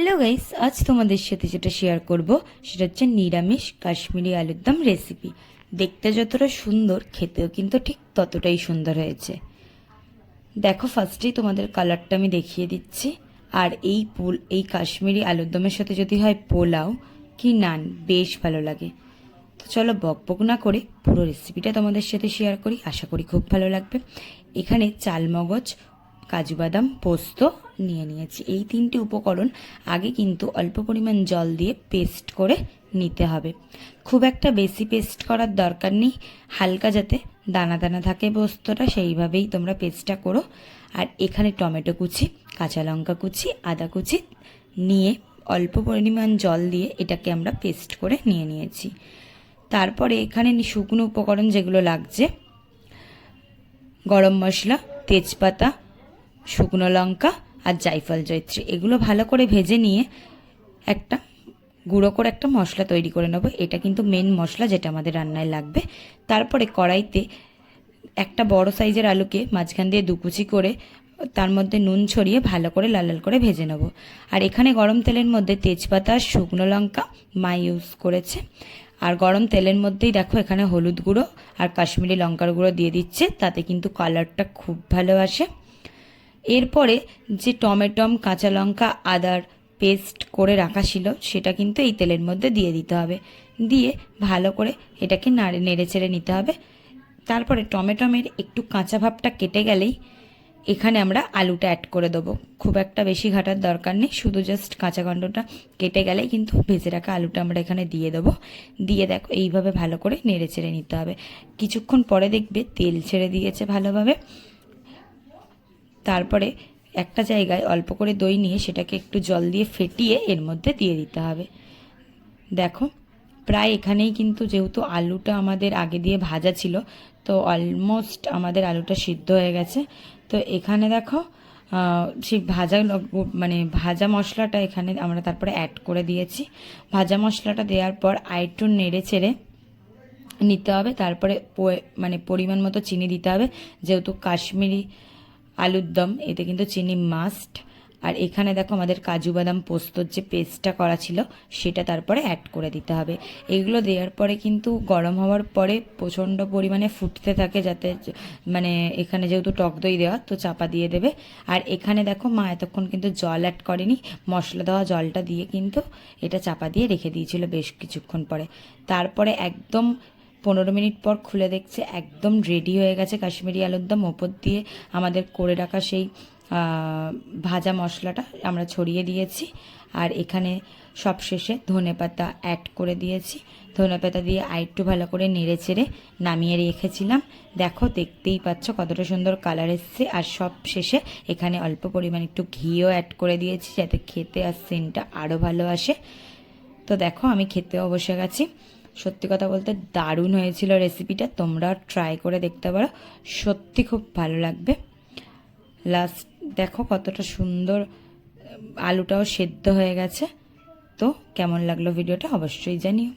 Hello guys আজ তোমাদের সাথে যেটা শেয়ার করব, সেটা হচ্ছে নিরামিষ কাশ্মীরি আলুর দম রেসিপি দেখতে যতটা সুন্দর, খেতেও কিন্তু ঠিক ততটাই সুন্দর হয়েছে। দেখো ফার্স্টেই তোমাদের কালারটা আমি দেখিয়ে দিচ্ছি। আর এই পোল, এই কাশ্মীরি আলুর দমের সাথে যদি হয় পোলাও, কি নান, বেশ ভালো লাগে। তো চলো বক বক না করে পুরো রেসিপিটা তোমাদের সাথে শেয়ার করি। আশা করি খুব ভালো লাগবে। এখানে চালমগজ, কাজু বাদাম, পোস্ত নিয়ে নিয়েছি। এই তিনটি উপকরণ আগে কিন্তু অল্প পরিমাণ জল দিয়ে পেস্ট করে নিতে হবে। খুব একটা বেশি পেস্ট করার দরকার নেই। হালকা যাতে দানা দানা থাকে পোস্তটা, সেইভাবেই তোমরা পেস্টটা করো। আর এখানে টমেটো কুচি, কাঁচা লঙ্কা কুচি, আদা কুচি নিয়ে অল্প পরিমাণ জল দিয়ে এটাকে আমরা পেস্ট করে নিয়ে নিয়েছি। তারপরে এখানে শুকনো উপকরণ যেগুলো লাগছে, গরম মশলা, তেজপাতা, শুকনো লঙ্কা আর জায়ফল জয়ত্রী। এগুলো ভালো করে ভেজে নিয়ে একটা গুঁড়ো করে একটা মশলা তৈরি করে নেব। এটা কিন্তু মেন মশলা যেটা আমাদের রান্নায় লাগবে। তারপরে কড়াইতে একটা বড় সাইজের আলুকে মাঝখান দিয়ে দুকুচি করে তার মধ্যে নুন ছড়িয়ে ভালো করে লাল লাল করে ভেজে নেব। আর এখানে গরম তেলের মধ্যে তেজপাতা, শুকনো লঙ্কা, মা ইউজ করেছে। আর গরম তেলের মধ্যেই দেখো এখানে হলুদ গুঁড়ো আর কাশ্মীরি লঙ্কার গুঁড়ো দিয়ে দিচ্ছে। তাতে কিন্তু কালারটা খুব ভালো আসে। এরপরে যে টমেটম, কাঁচা লঙ্কা, আদার পেস্ট করে রাখা ছিল, সেটা কিন্তু এই তেলের মধ্যে দিয়ে দিতে হবে। দিয়ে ভালো করে এটাকে নাড়ে, নেড়ে চেড়ে নিতে হবে। তারপরে টমেটমের একটু কাঁচা ভাবটা কেটে গেলেই এখানে আমরা আলুটা অ্যাড করে দেবো। খুব একটা বেশি ঘাটার দরকার নেই, শুধু জাস্ট কাঁচা গন্ডটা কেটে গেলেই কিন্তু ভেজে রাখা আলুটা আমরা এখানে দিয়ে দেবো। দিয়ে দেখো, এইভাবে ভালো করে নেড়ে চেড়ে নিতে হবে। কিছুক্ষণ পরে দেখবে তেল ছেড়ে দিয়েছে ভালোভাবে। তারপরে একটা জায়গায় অল্প করে দই নিয়ে সেটাকে একটু জল দিয়ে ফেটিয়ে এর মধ্যে দিয়ে দিতে হবে। দেখো, প্রায় এখানেই কিন্তু যেহেতু আলুটা আমাদের আগে দিয়ে ভাজা ছিল, তো অলমোস্ট আমাদের আলুটা সিদ্ধ হয়ে গেছে। তো এখানে দেখো সেই ভাজা মানে ভাজা মশলাটা এখানে আমরা তারপরে অ্যাড করে দিয়েছি। ভাজা মশলাটা দেওয়ার পর আইটু নেড়ে চেড়ে নিতে হবে। তারপরে মানে পরিমাণ মতো চিনি দিতে হবে। যেহেতু কাশ্মীরি আলুর দম এতে কিন্তু চিনি মাস্ট আর এখানে দেখো আমাদের কাজু বাদাম পোস্তর যে পেস্টটা করা ছিল, সেটা তারপরে অ্যাড করে দিতে হবে। এগুলো দেওয়ার পরে কিন্তু গরম হওয়ার পরে প্রচণ্ড পরিমাণে ফুটতে থাকে যাতে মানে এখানে যেহেতু টক দই দেওয়া, তো চাপা দিয়ে দেবে। আর এখানে দেখো মা এতক্ষণ কিন্তু জল অ্যাড করেনি, মশলা দেওয়া জলটা দিয়ে কিন্তু এটা চাপা দিয়ে রেখে দিয়েছিল বেশ কিছুক্ষণ পরে। তারপরে একদম পনেরো মিনিট পর খুলে দেখছে একদম রেডি হয়ে গেছে কাশ্মীরি আলুর দম। ওপর দিয়ে আমাদের করে রাখা সেই ভাজা মশলাটা আমরা ছড়িয়ে দিয়েছি। আর এখানে সবশেষে ধনে পাতা অ্যাড করে দিয়েছি। ধনে পাতা দিয়ে আরেকটু ভালো করে নেড়ে চেড়ে নামিয়ে রেখেছিলাম। দেখো, দেখতেই পাচ্ছ কতটা সুন্দর কালার এসছে। আর সব শেষে এখানে অল্প পরিমাণ একটু ঘিও অ্যাড করে দিয়েছি যাতে খেতে আর সেন্টটা আরও ভালো আসে। তো দেখো, আমি খেতেও বসে গেছি। সত্যি কথা বলতে দারুণ হয়েছিল রেসিপিটা তোমরা ট্রাই করে দেখতে পারো। সত্যি খুব ভালো লাগবে। লাস্ট দেখো কতটা সুন্দর, আলুটাও সেদ্ধ হয়ে গেছে। তো কেমন লাগল ভিডিওটা অবশ্যই জানিও।